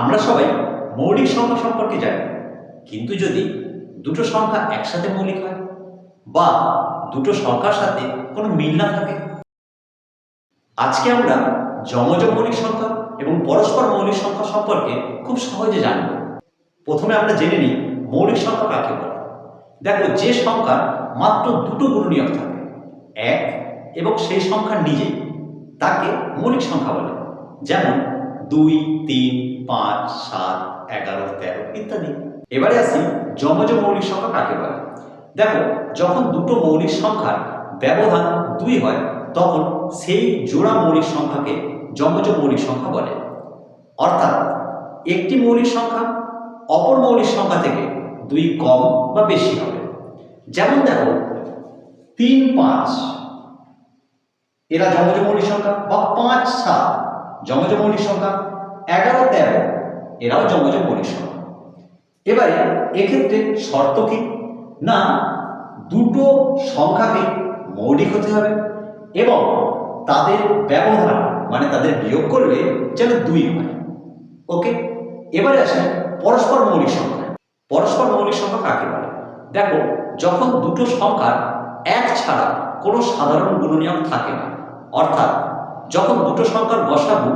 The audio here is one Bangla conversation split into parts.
আমরা সবাই মৌলিক সংখ্যা সম্পর্কে জানি, কিন্তু যদি দুটো সংখ্যা একসাথে মৌলিক হয় বা দুটো সংখ্যার সাথে কোনো মিল না থাকে, আজকে আমরা যমজ মৌলিক সংখ্যা এবং পরস্পর মৌলিক সংখ্যা সম্পর্কে খুব সহজে জানব। প্রথমে আমরা জেনে নিই মৌলিক সংখ্যা কাকে বলে। দেখো, যে সংখ্যার মাত্র দুটো গুণনীয়ক থাকে, এক এবং সেই সংখ্যা নিজেই, তাকে মৌলিক সংখ্যা বলে। যেমন দুই, তিন, পাঁচ, সাত, এগারো, তেরো ইত্যাদি। এবারে আসি যমজ মৌলিক সংখ্যা কাকে বলে? দেখো, যখন দুটো মৌলিক সংখ্যার ব্যবধান দুই হয়, তখন সেই জোড়া মৌলিক সংখ্যাকে যমজ মৌলিক সংখ্যা বলে। অর্থাৎ একটি মৌলিক সংখ্যা অপর মৌলিক সংখ্যা থেকে দুই কম বা বেশি হবে। যেমন দেখো, তিন, পাঁচ, এরা যমজ মৌলিক সংখ্যা বা পাঁচ, সাত যমজ মৌলিক সংখ্যা এগারো, তেরো। এরাও যমজ মৌলিক সংখ্যা। এবারে এক্ষেত্রে শর্ত কি? না, দুটো সংখ্যাকে মৌলিক হতে হবে এবং তাদের ব্যবহার মানে তাদের বিয়োগ করলে যেন দুই হয়। ওকে? এবারে আসে পরস্পর মৌলিক সংখ্যা। পরস্পর মৌলিক সংখ্যা কাকে বলে? দেখো, যখন দুটো সংখ্যার এক ছাড়া কোনো সাধারণ গুণনীয়ক থাকে না, অর্থাৎ যখন দুটো সংখ্যার গসাগু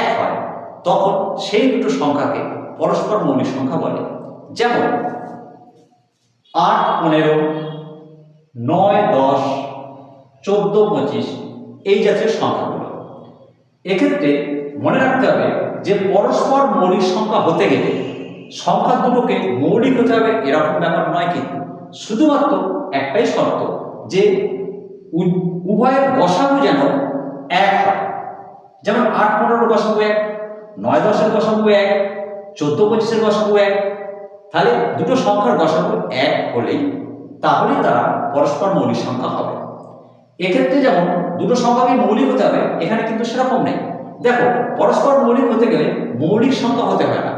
এক হয়, তখন সেই দুটো সংখ্যাকে পরস্পর মৌলিক সংখ্যা বলে। যেমন, আট, পনেরো, নয়, দশ, চোদ্দ, পঁচিশ, এই জাতীয় সংখ্যাগুলো। এক্ষেত্রে মনে রাখতে হবে যে পরস্পর মৌলিক সংখ্যা হতে গেলে সংখ্যা দুটোকে মৌলিক হতে হবে এরকম ব্যাপার নয় কিন্তু। শুধুমাত্র একটাই শর্ত যে উভয়ের গসাগু যেন এক হয়। যেমন আট পনেরোর গসাগু এক, নয় দশের গসাগু এক, চোদ্দ পঁচিশের গসাগু এক, তাহলে দুটো সংখ্যার গসাগু এক হলেই তাহলেই তারা পরস্পর মৌলিক সংখ্যা হবে। এক্ষেত্রে যেমন দুটো সংখ্যাকে মৌলিক হতে হবে, এখানে কিন্তু সেরকম নেই। দেখো, পরস্পর মৌলিক হতে গেলে মৌলিক সংখ্যা হতে হয় না।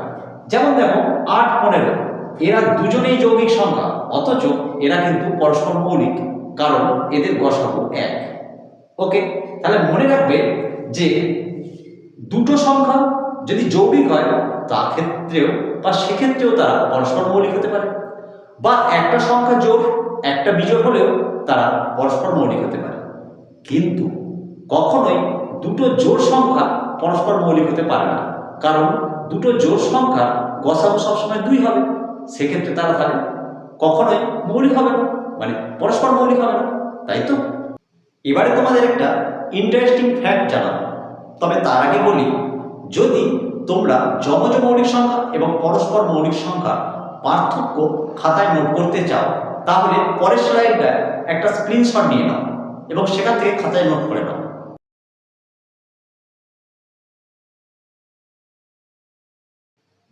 যেমন দেখো, আট পনেরো, এরা দুজনেই যৌগিক সংখ্যা, অথচ এরা কিন্তু পরস্পর মৌলিক, কারণ এদের গসাগু এক। ওকে তাহলে মনে রাখবে যে দুটো সংখ্যা যদি যৌগিক হয়, তা ক্ষেত্রেও বা সেক্ষেত্রেও তারা পরস্পর মৌলিক হতে পারে। বা একটা সংখ্যা যোগ, একটা বিজোড় হলেও তারা পরস্পর মৌলিক হতে পারে। কিন্তু কখনোই দুটো জোর সংখ্যা পরস্পর মৌলিক হতে পারে না। কারণ দুটো জোড় সংখ্যা গসাগু সবসময় দুই হবে, সেক্ষেত্রে তারা তাহলে কখনোই মৌলিক হবে না। মানে পরস্পর মৌলিক হবে না। তাই তো? এবারে তোমাদের একটা ইন্টারেস্টিং ফ্যাক্ট জানাব। তবে তার আগে বলি, যদি তোমরা যমজ মৌলিক সংখ্যা এবং পরস্পর মৌলিক সংখ্যা পার্থক্য খাতায় নোট করতে চাও, তাহলে পরের স্লাইডটা একটা স্ক্রিনশট নিয়ে নাও এবং সেখান থেকে খাতায় নোট করে নাও।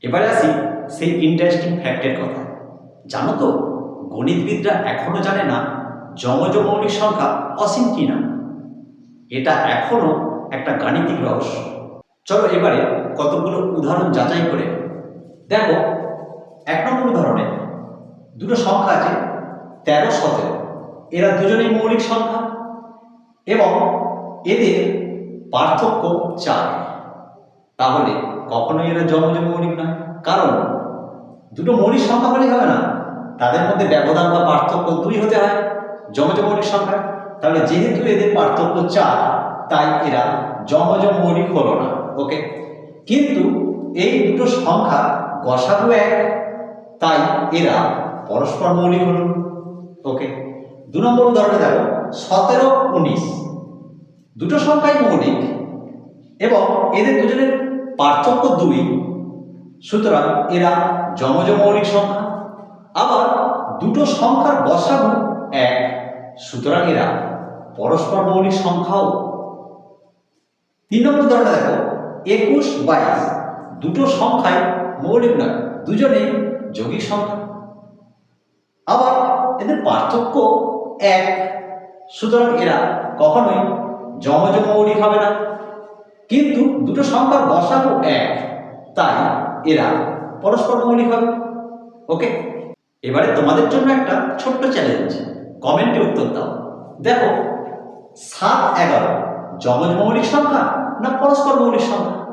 এবারে আসি সেই ইন্টারেস্টিং ফ্যাক্টের কথা। জানো তো, গণিতবিদরা এখনও জানে না যমজ মৌলিক সংখ্যা অসীম কিনা? এটা এখনও একটা গাণিতিক রহস্য। চলো এবারে কতগুলো উদাহরণ যাচাই করে দেখো, এক নম্বর উদাহরণে দুটো সংখ্যা আছে, তেরো, সতেরো। এরা দুজনেই মৌলিক সংখ্যা এবং এদের পার্থক্য চার। তাহলে কখনোই এরা যমজ মৌলিক নয়, কারণ দুটো মৌলিক সংখ্যা হলেই হবে না। তাদের মধ্যে ব্যবধান বা পার্থক্য দুই হতে হয়। যমজ মৌলিক সংখ্যা। তাহলে যেহেতু এদের পার্থক্য চার, তাই এরা যমজ মৌলিক হলো না ওকে কিন্তু এই দুটো সংখ্যা গসাগু এক, তাই এরা পরস্পর মৌলিক হলো ওকে দু নম্বর উদাহরণে দেখো, সতেরো উনিশ। দুটো সংখ্যাই মৌলিক, এবং এদের দুজনের পার্থক্য দুই। সুতরাং এরা যমজ মৌলিক সংখ্যা। আবার দুটো সংখ্যার গসাগু এক সুতরাং এরা পরস্পর মৌলিক সংখ্যাও। তিন নম্বর উদাহরণে দেখো, একুশ বাইশ দুটো সংখ্যায় মৌলিক নয় দুজনেই যৌগিক সংখ্যা। আবার এদের পার্থক্য এক, সুতরাং এরা কখনোই যমজ মৌলিক হবে না। কিন্তু দুটো সংখ্যার গসাগু এক, তাই এরা পরস্পর মৌলিক হবে। ওকে এবারে তোমাদের জন্য একটা ছোট্ট চ্যালেঞ্জ কমেন্টে উত্তর দাও। দেখো সাত এগারো যমজ মৌলিক সংখ্যা না পরস্পর মৌলিক সংখ্যা?